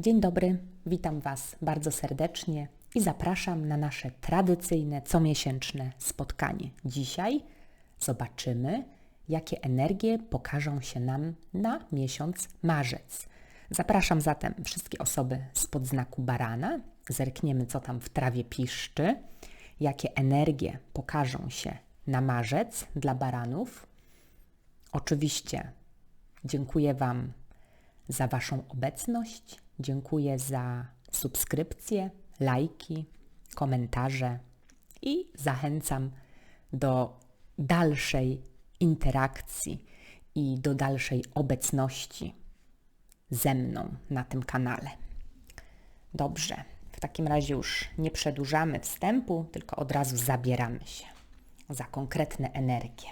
Dzień dobry, witam Was bardzo serdecznie i zapraszam na nasze tradycyjne comiesięczne spotkanie. Dzisiaj zobaczymy, jakie energie pokażą się nam na miesiąc marzec. Zapraszam zatem wszystkie osoby spod znaku barana. Zerkniemy, co tam w trawie piszczy, jakie energie pokażą się na marzec dla baranów. Oczywiście dziękuję Wam za Waszą obecność, dziękuję za subskrypcje, lajki, komentarze i zachęcam do dalszej interakcji i do dalszej obecności ze mną na tym kanale. Dobrze, w takim razie już nie przedłużamy wstępu, tylko od razu zabieramy się za konkretne energie.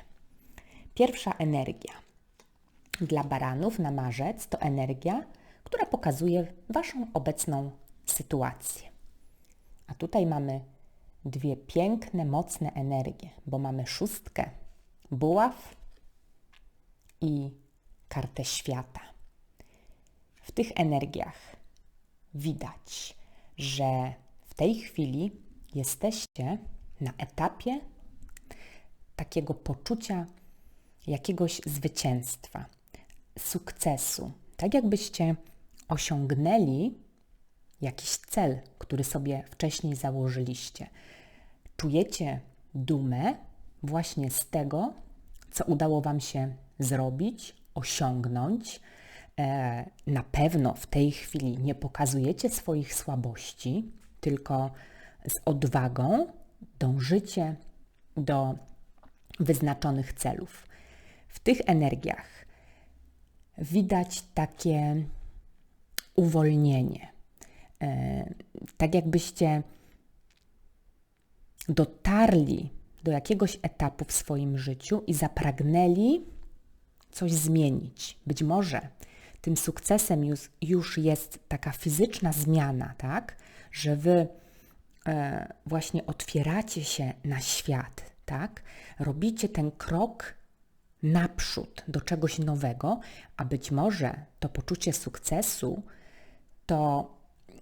Pierwsza energia dla baranów na marzec to energia, która pokazuje Waszą obecną sytuację. A tutaj mamy dwie piękne, mocne energie, bo mamy szóstkę buław i kartę świata. W tych energiach widać, że w tej chwili jesteście na etapie takiego poczucia jakiegoś zwycięstwa, sukcesu. Tak jakbyście osiągnęli jakiś cel, który sobie wcześniej założyliście. Czujecie dumę właśnie z tego, co udało Wam się zrobić, osiągnąć. E, na pewno w tej chwili nie pokazujecie swoich słabości, tylko z odwagą dążycie do wyznaczonych celów. W tych energiach widać takie uwolnienie. E, tak jakbyście dotarli do jakiegoś etapu w swoim życiu i zapragnęli coś zmienić. Być może tym sukcesem już, już jest taka fizyczna zmiana, tak, że wy e, właśnie otwieracie się na świat, tak, robicie ten krok naprzód do czegoś nowego, a być może to poczucie sukcesu to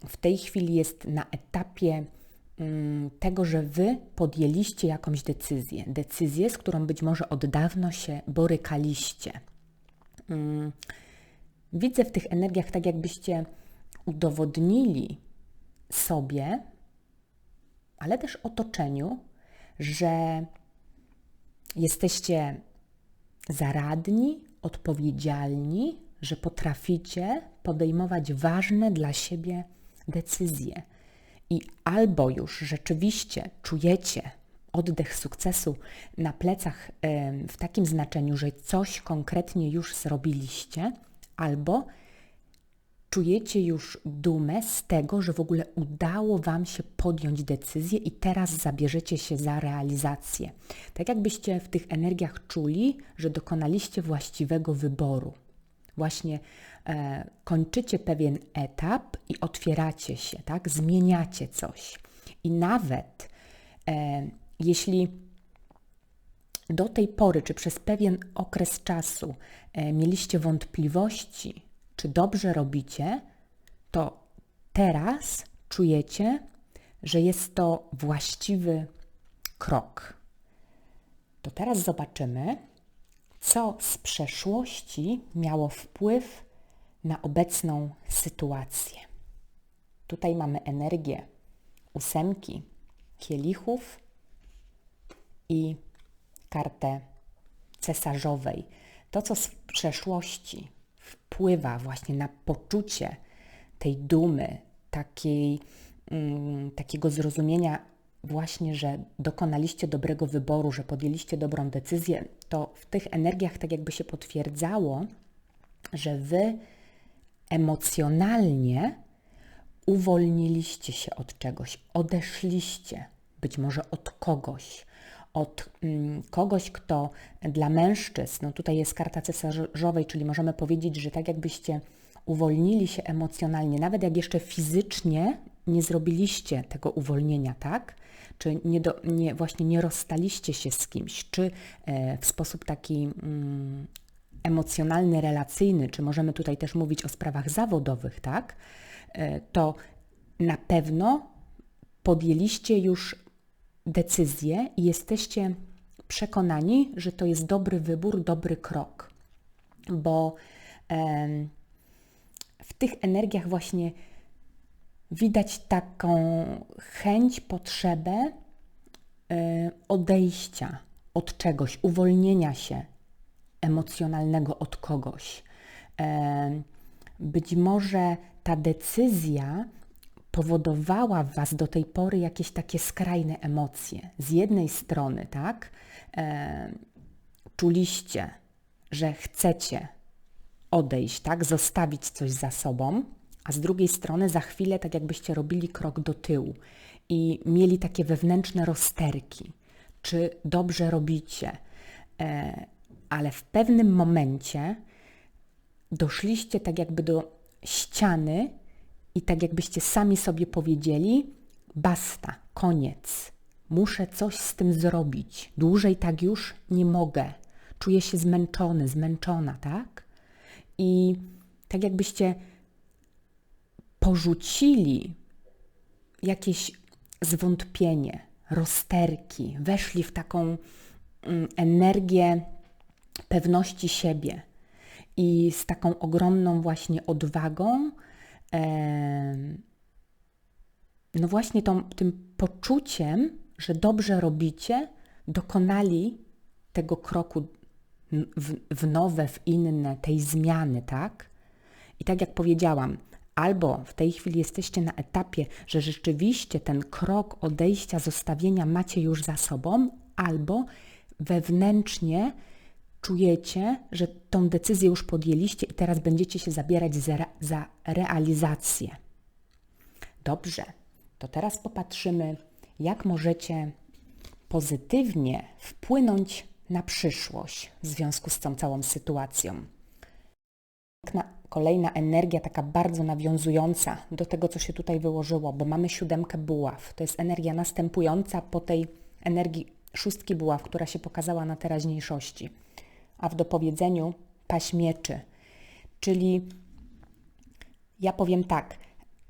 w tej chwili jest na etapie mm, tego, że wy podjęliście jakąś decyzję. Decyzję, z którą być może od dawna się borykaliście. Mm, widzę w tych energiach tak, jakbyście udowodnili sobie, ale też otoczeniu, że jesteście zaradni, odpowiedzialni, że potraficie podejmować ważne dla siebie decyzje. I albo już rzeczywiście czujecie oddech sukcesu na plecach w takim znaczeniu, że coś konkretnie już zrobiliście, albo czujecie już dumę z tego, że w ogóle udało Wam się podjąć decyzję i teraz zabierzecie się za realizację. Tak jakbyście w tych energiach czuli, że dokonaliście właściwego wyboru. Właśnie e, kończycie pewien etap i otwieracie się, tak? Zmieniacie coś. I nawet e, jeśli do tej pory, czy przez pewien okres czasu e, mieliście wątpliwości, czy dobrze robicie, to teraz czujecie, że jest to właściwy krok. To teraz zobaczymy, co z przeszłości miało wpływ na obecną sytuację. Tutaj mamy energię ósemki kielichów i kartę cesarzowej. To, co z przeszłości wpływa właśnie na poczucie tej dumy, takiej, mm, takiego zrozumienia właśnie, że dokonaliście dobrego wyboru, że podjęliście dobrą decyzję, to w tych energiach tak jakby się potwierdzało, że wy emocjonalnie uwolniliście się od czegoś, odeszliście być może od kogoś, od mm, kogoś, kto dla mężczyzn, no tutaj jest karta cesarzowej, czyli możemy powiedzieć, że tak jakbyście uwolnili się emocjonalnie, nawet jak jeszcze fizycznie nie zrobiliście tego uwolnienia, tak? Czy nie, do, nie właśnie nie rozstaliście się z kimś, czy e, w sposób taki mm, emocjonalny, relacyjny, czy możemy tutaj też mówić o sprawach zawodowych, tak? E, to na pewno podjęliście już decyzję i jesteście przekonani, że to jest dobry wybór, dobry krok, bo w tych energiach właśnie widać taką chęć, potrzebę e, odejścia od czegoś, uwolnienia się emocjonalnego od kogoś. Być może ta decyzja powodowała w Was do tej pory jakieś takie skrajne emocje. Z jednej strony, tak, czuliście, że chcecie odejść, tak, zostawić coś za sobą, a z drugiej strony za chwilę tak jakbyście robili krok do tyłu i mieli takie wewnętrzne rozterki, czy dobrze robicie, e, ale w pewnym momencie doszliście tak jakby do ściany i tak jakbyście sami sobie powiedzieli: basta, koniec, muszę coś z tym zrobić, dłużej tak już nie mogę, czuję się zmęczony, zmęczona, tak? I tak jakbyście porzucili jakieś zwątpienie, rozterki, weszli w taką mm, energię pewności siebie i z taką ogromną właśnie odwagą, no właśnie tą, tym poczuciem, że dobrze robicie, dokonali tego kroku w, w nowe, w inne, tej zmiany, tak? I tak jak powiedziałam, albo w tej chwili jesteście na etapie, że rzeczywiście ten krok odejścia, zostawienia macie już za sobą, albo wewnętrznie czujecie, że tą decyzję już podjęliście i teraz będziecie się zabierać za, za realizację. Dobrze, to teraz popatrzymy, jak możecie pozytywnie wpłynąć na przyszłość w związku z tą całą sytuacją. Kolejna energia, taka bardzo nawiązująca do tego, co się tutaj wyłożyło, bo mamy siódemkę buław. To jest energia następująca po tej energii szóstki buław, która się pokazała na teraźniejszości a w dopowiedzeniu paśmieczy. Czyli ja powiem tak,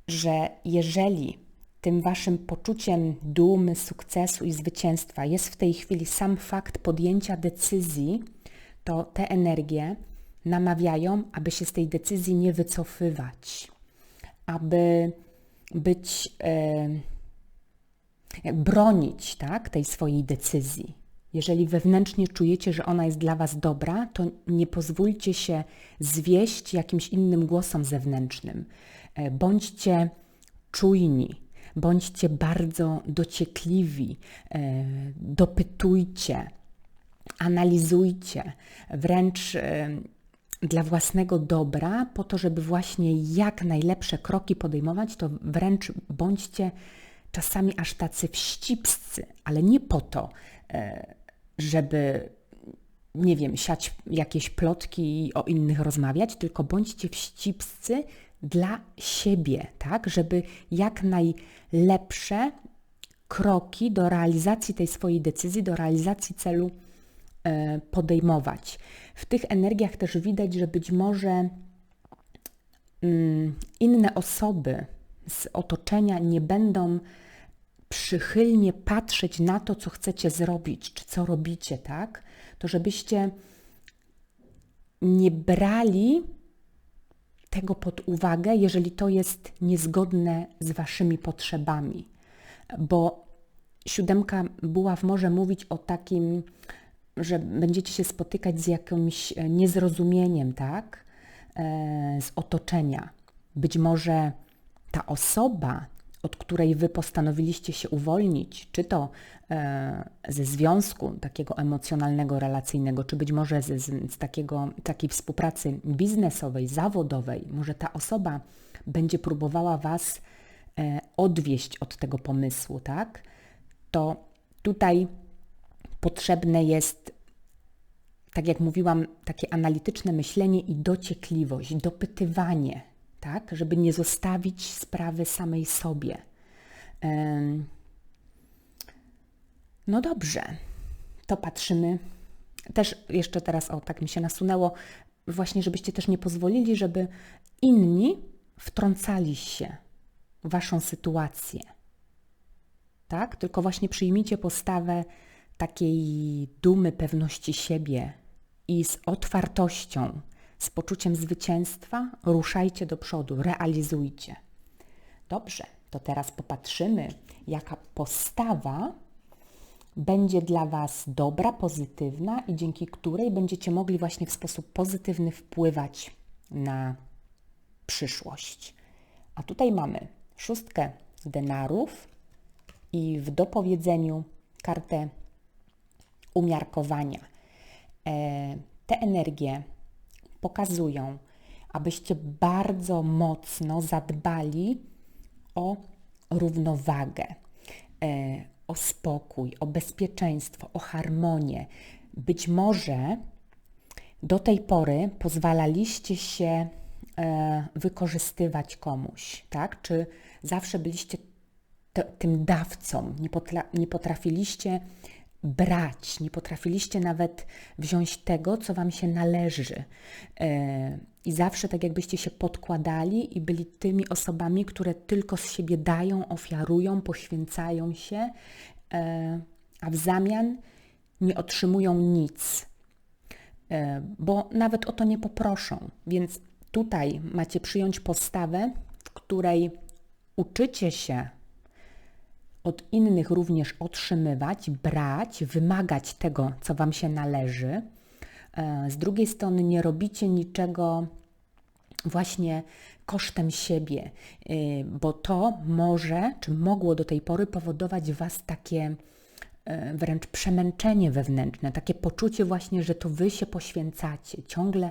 że jeżeli tym waszym poczuciem dumy, sukcesu i zwycięstwa jest w tej chwili sam fakt podjęcia decyzji, to te energie namawiają, aby się z tej decyzji nie wycofywać, aby być, e, bronić tak, tej swojej decyzji jeżeli wewnętrznie czujecie, że ona jest dla Was dobra, to nie pozwólcie się zwieść jakimś innym głosom zewnętrznym. E, bądźcie czujni, bądźcie bardzo dociekliwi, e, dopytujcie, analizujcie, wręcz e, dla własnego dobra, po to, żeby właśnie jak najlepsze kroki podejmować, to wręcz bądźcie czasami aż tacy wścibscy, ale nie po to, żeby, nie wiem, siać jakieś plotki i o innych rozmawiać, tylko bądźcie wścibscy dla siebie, tak, żeby jak najlepsze kroki do realizacji tej swojej decyzji, do realizacji celu e, podejmować. W tych energiach też widać, że być może mm, inne osoby z otoczenia nie będą przychylnie patrzeć na to, co chcecie zrobić, czy co robicie, tak? To żebyście nie brali tego pod uwagę, jeżeli to jest niezgodne z waszymi potrzebami. Bo siódemka buław może mówić o takim, że będziecie się spotykać z jakimś niezrozumieniem, tak? E, z otoczenia. Być może ta osoba, od której Wy postanowiliście się uwolnić, czy to e, ze związku takiego emocjonalnego, relacyjnego, czy być może z, z takiego, takiej współpracy biznesowej, zawodowej, może ta osoba będzie próbowała Was e, odwieść od tego pomysłu, tak? To tutaj potrzebne jest, tak jak mówiłam, takie analityczne myślenie i dociekliwość, dopytywanie, tak, żeby nie zostawić sprawy samej sobie. No dobrze, to patrzymy. Też jeszcze teraz, o tak mi się nasunęło, właśnie, żebyście też nie pozwolili, żeby inni wtrącali się w waszą sytuację. Tak? Tylko właśnie przyjmijcie postawę takiej dumy, pewności siebie i z otwartością, z poczuciem zwycięstwa ruszajcie do przodu, realizujcie. Dobrze, to teraz popatrzymy, jaka postawa będzie dla Was dobra, pozytywna i dzięki której będziecie mogli właśnie w sposób pozytywny wpływać na przyszłość. A tutaj mamy szóstkę denarów i w dopowiedzeniu kartę umiarkowania. E, te energie pokazują, abyście bardzo mocno zadbali o równowagę, e, o spokój, o bezpieczeństwo, o harmonię. Być może do tej pory pozwalaliście się e, wykorzystywać komuś, tak? Czy zawsze byliście tym dawcą, nie, potra nie potrafiliście brać, nie potrafiliście nawet wziąć tego, co Wam się należy. E, I zawsze tak jakbyście się podkładali i byli tymi osobami, które tylko z siebie dają, ofiarują, poświęcają się, e, a w zamian nie otrzymują nic, e, bo nawet o to nie poproszą. Więc tutaj macie przyjąć postawę, w której uczycie się od innych również otrzymywać, brać, wymagać tego, co Wam się należy. E, z drugiej strony nie robicie niczego właśnie kosztem siebie, e, bo to może, czy mogło do tej pory powodować Was takie e, wręcz przemęczenie wewnętrzne, takie poczucie właśnie, że to Wy się poświęcacie, ciągle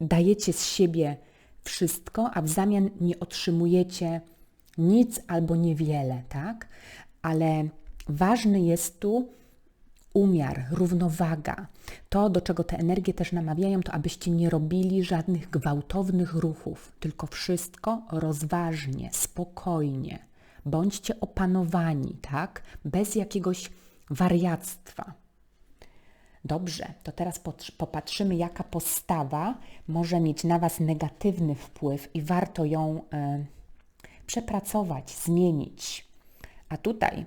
dajecie z siebie wszystko, a w zamian nie otrzymujecie nic albo niewiele, tak? Ale ważny jest tu umiar, równowaga. To, do czego te energie też namawiają, to abyście nie robili żadnych gwałtownych ruchów, tylko wszystko rozważnie, spokojnie. Bądźcie opanowani, tak? Bez jakiegoś wariactwa. Dobrze, to teraz popatrzymy, jaka postawa może mieć na Was negatywny wpływ i warto ją. Y przepracować, zmienić. A tutaj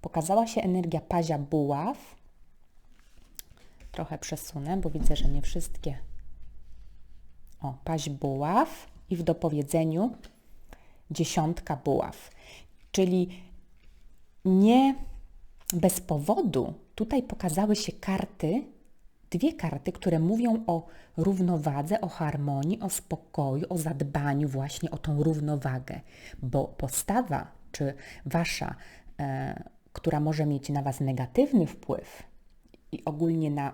pokazała się energia pazia buław. Trochę przesunę, bo widzę, że nie wszystkie. O, paź buław i w dopowiedzeniu dziesiątka buław. Czyli nie bez powodu tutaj pokazały się karty dwie karty, które mówią o równowadze, o harmonii, o spokoju, o zadbaniu właśnie o tą równowagę, bo postawa, czy wasza, e, która może mieć na was negatywny wpływ i ogólnie na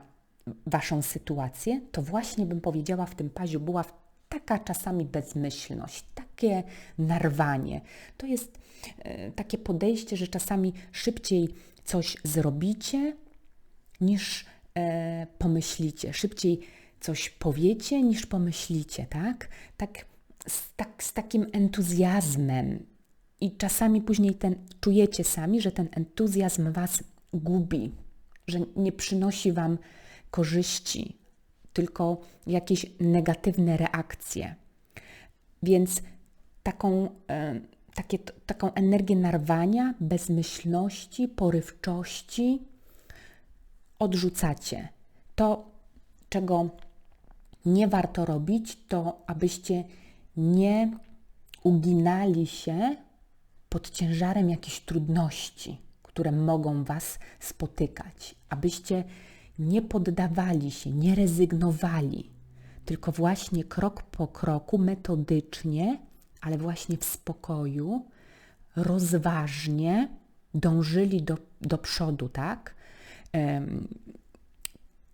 waszą sytuację, to właśnie bym powiedziała w tym paziu była taka czasami bezmyślność, takie narwanie. To jest e, takie podejście, że czasami szybciej coś zrobicie, niż e, pomyślicie, szybciej coś powiecie niż pomyślicie, tak? Tak z, tak, z takim entuzjazmem. I czasami później ten, czujecie sami, że ten entuzjazm Was gubi, że nie przynosi Wam korzyści, tylko jakieś negatywne reakcje. Więc taką, e, takie, taką energię narwania, bezmyślności, porywczości, odrzucacie. To, czego nie warto robić, to abyście nie uginali się pod ciężarem jakichś trudności, które mogą Was spotykać, abyście nie poddawali się, nie rezygnowali, tylko właśnie krok po kroku, metodycznie, ale właśnie w spokoju, rozważnie dążyli do, do przodu, tak?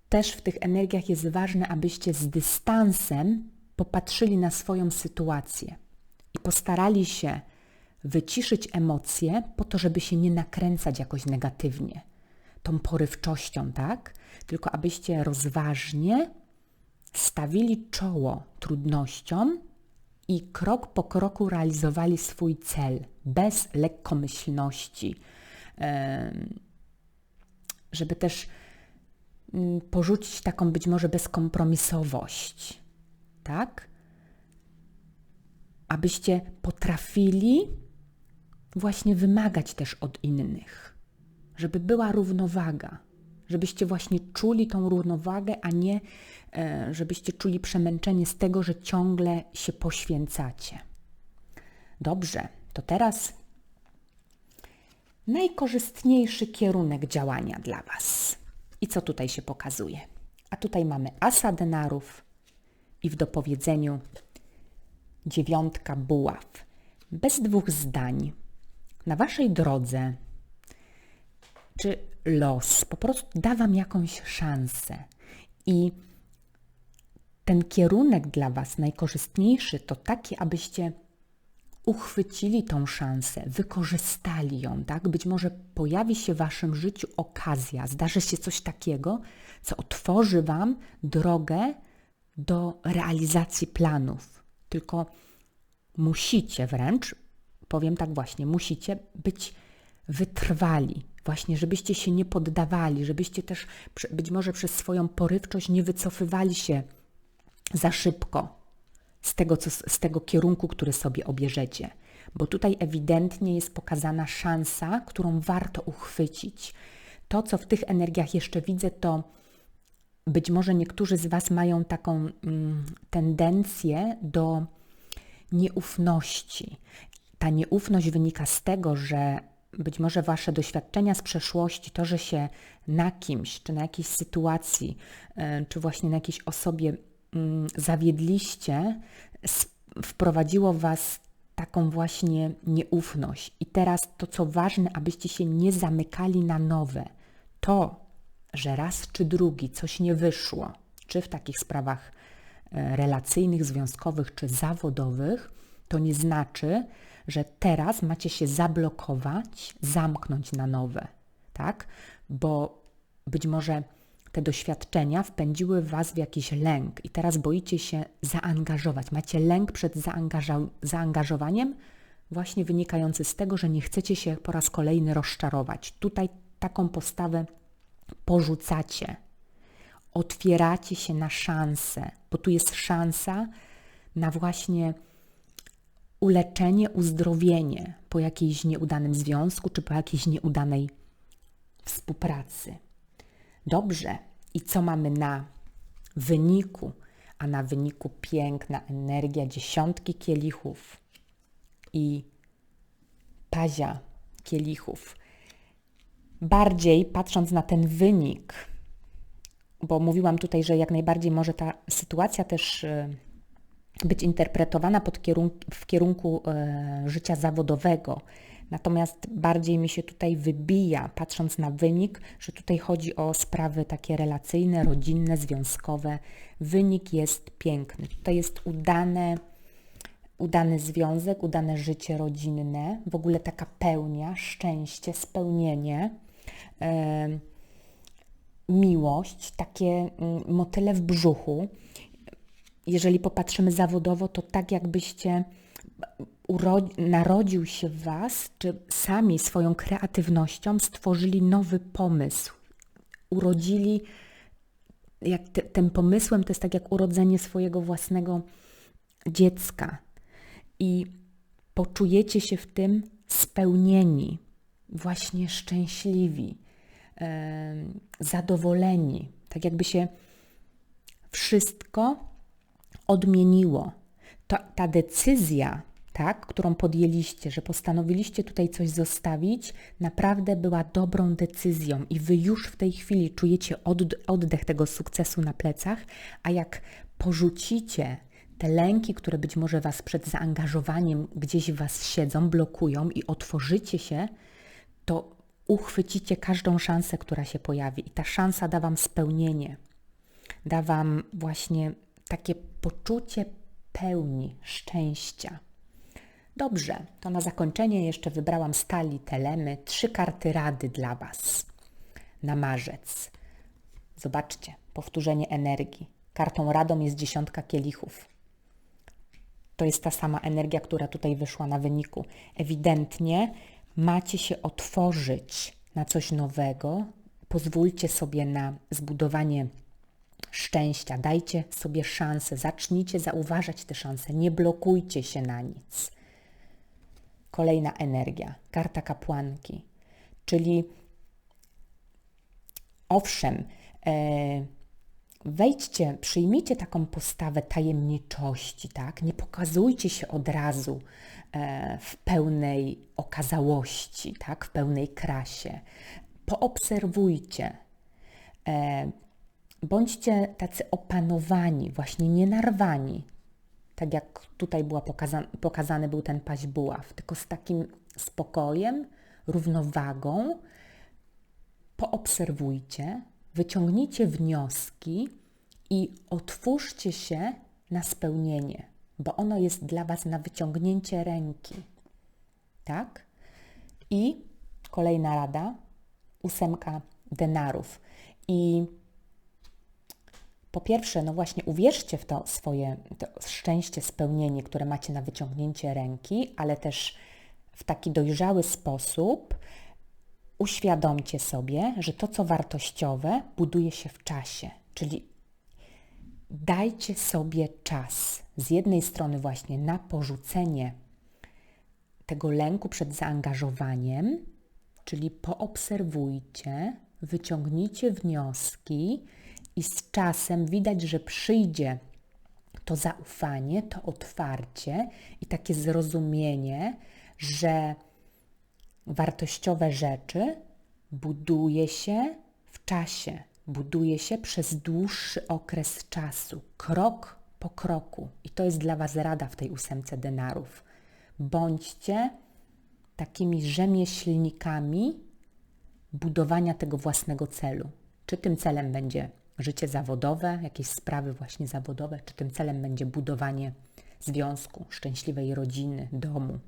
Też w tych energiach jest ważne, abyście z dystansem popatrzyli na swoją sytuację i postarali się wyciszyć emocje po to, żeby się nie nakręcać jakoś negatywnie, tą porywczością, tak? Tylko abyście rozważnie stawili czoło trudnościom i krok po kroku realizowali swój cel bez lekkomyślności. Yy żeby też mm, porzucić taką być może bezkompromisowość, tak? Abyście potrafili właśnie wymagać też od innych, żeby była równowaga, żebyście właśnie czuli tą równowagę, a nie e, żebyście czuli przemęczenie z tego, że ciągle się poświęcacie. Dobrze, to teraz najkorzystniejszy kierunek działania dla Was. I co tutaj się pokazuje? A tutaj mamy asa denarów i w dopowiedzeniu dziewiątka buław. Bez dwóch zdań. Na Waszej drodze, czy los po prostu da Wam jakąś szansę i ten kierunek dla Was najkorzystniejszy to taki, abyście uchwycili tą szansę, wykorzystali ją, tak? Być może pojawi się w waszym życiu okazja, zdarzy się coś takiego, co otworzy wam drogę do realizacji planów. Tylko musicie wręcz, powiem tak właśnie, musicie być wytrwali, właśnie, żebyście się nie poddawali, żebyście też być może przez swoją porywczość nie wycofywali się za szybko, z tego, co, z tego kierunku, który sobie obierzecie. Bo tutaj ewidentnie jest pokazana szansa, którą warto uchwycić. To, co w tych energiach jeszcze widzę, to być może niektórzy z Was mają taką mm, tendencję do nieufności. Ta nieufność wynika z tego, że być może Wasze doświadczenia z przeszłości, to, że się na kimś, czy na jakiejś sytuacji, e, czy właśnie na jakiejś osobie zawiedliście, wprowadziło Was taką właśnie nieufność. I teraz to, co ważne, abyście się nie zamykali na nowe. To, że raz czy drugi coś nie wyszło, czy w takich sprawach e, relacyjnych, związkowych czy zawodowych, to nie znaczy, że teraz macie się zablokować, zamknąć na nowe, tak? Bo być może te doświadczenia wpędziły Was w jakiś lęk i teraz boicie się zaangażować. Macie lęk przed zaangażowaniem, właśnie wynikający z tego, że nie chcecie się po raz kolejny rozczarować. Tutaj taką postawę porzucacie. Otwieracie się na szansę, bo tu jest szansa na właśnie uleczenie, uzdrowienie po jakiejś nieudanym związku czy po jakiejś nieudanej współpracy. Dobrze. I co mamy na wyniku? A na wyniku piękna energia dziesiątki kielichów i pazia kielichów. Bardziej patrząc na ten wynik, bo mówiłam tutaj, że jak najbardziej może ta sytuacja też e, być interpretowana pod kierunku, w kierunku e, życia zawodowego, Natomiast bardziej mi się tutaj wybija, patrząc na wynik, że tutaj chodzi o sprawy takie relacyjne, rodzinne, związkowe. Wynik jest piękny. Tutaj jest udane, udany związek, udane życie rodzinne, w ogóle taka pełnia, szczęście, spełnienie. Miłość, takie mm, motyle w brzuchu. Jeżeli popatrzymy zawodowo, to tak jakbyście narodził się w Was, czy sami swoją kreatywnością stworzyli nowy pomysł, urodzili, jak te, tym pomysłem to jest tak jak urodzenie swojego własnego dziecka i poczujecie się w tym spełnieni, właśnie szczęśliwi, e, zadowoleni, tak jakby się wszystko odmieniło. To, ta decyzja tak, którą podjęliście, że postanowiliście tutaj coś zostawić, naprawdę była dobrą decyzją i wy już w tej chwili czujecie oddech tego sukcesu na plecach, a jak porzucicie te lęki, które być może was przed zaangażowaniem gdzieś w was siedzą, blokują i otworzycie się, to uchwycicie każdą szansę, która się pojawi i ta szansa da wam spełnienie. Da wam właśnie takie poczucie pełni, szczęścia. Dobrze, to na zakończenie jeszcze wybrałam stali telemy trzy karty rady dla Was na marzec. Zobaczcie, powtórzenie energii. Kartą radą jest dziesiątka kielichów. To jest ta sama energia, która tutaj wyszła na wyniku. Ewidentnie macie się otworzyć na coś nowego, pozwólcie sobie na zbudowanie szczęścia, dajcie sobie szansę, zacznijcie zauważać te szanse, nie blokujcie się na nic. Kolejna energia, karta kapłanki, czyli owszem, e, wejdźcie, przyjmijcie taką postawę tajemniczości, tak? Nie pokazujcie się od razu e, w pełnej okazałości, tak? W pełnej krasie. Poobserwujcie. E, bądźcie tacy opanowani, właśnie nie narwani. Tak jak tutaj była pokazany, pokazany był ten paź buław, tylko z takim spokojem, równowagą. Poobserwujcie, wyciągnijcie wnioski i otwórzcie się na spełnienie, bo ono jest dla Was na wyciągnięcie ręki. Tak? I kolejna rada, ósemka denarów. I po pierwsze, no właśnie uwierzcie w to swoje to szczęście, spełnienie, które macie na wyciągnięcie ręki, ale też w taki dojrzały sposób uświadomcie sobie, że to, co wartościowe, buduje się w czasie. Czyli dajcie sobie czas. Z jednej strony, właśnie na porzucenie tego lęku przed zaangażowaniem, czyli poobserwujcie, wyciągnijcie wnioski i z czasem widać, że przyjdzie to zaufanie, to otwarcie i takie zrozumienie, że wartościowe rzeczy buduje się w czasie, buduje się przez dłuższy okres czasu, krok po kroku. I to jest dla Was rada w tej ósemce denarów. Bądźcie takimi rzemieślnikami budowania tego własnego celu. Czy tym celem będzie życie zawodowe, jakieś sprawy właśnie zawodowe, czy tym celem będzie budowanie związku, szczęśliwej rodziny, domu.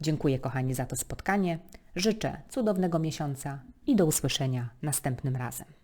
Dziękuję kochani za to spotkanie. Życzę cudownego miesiąca i do usłyszenia następnym razem.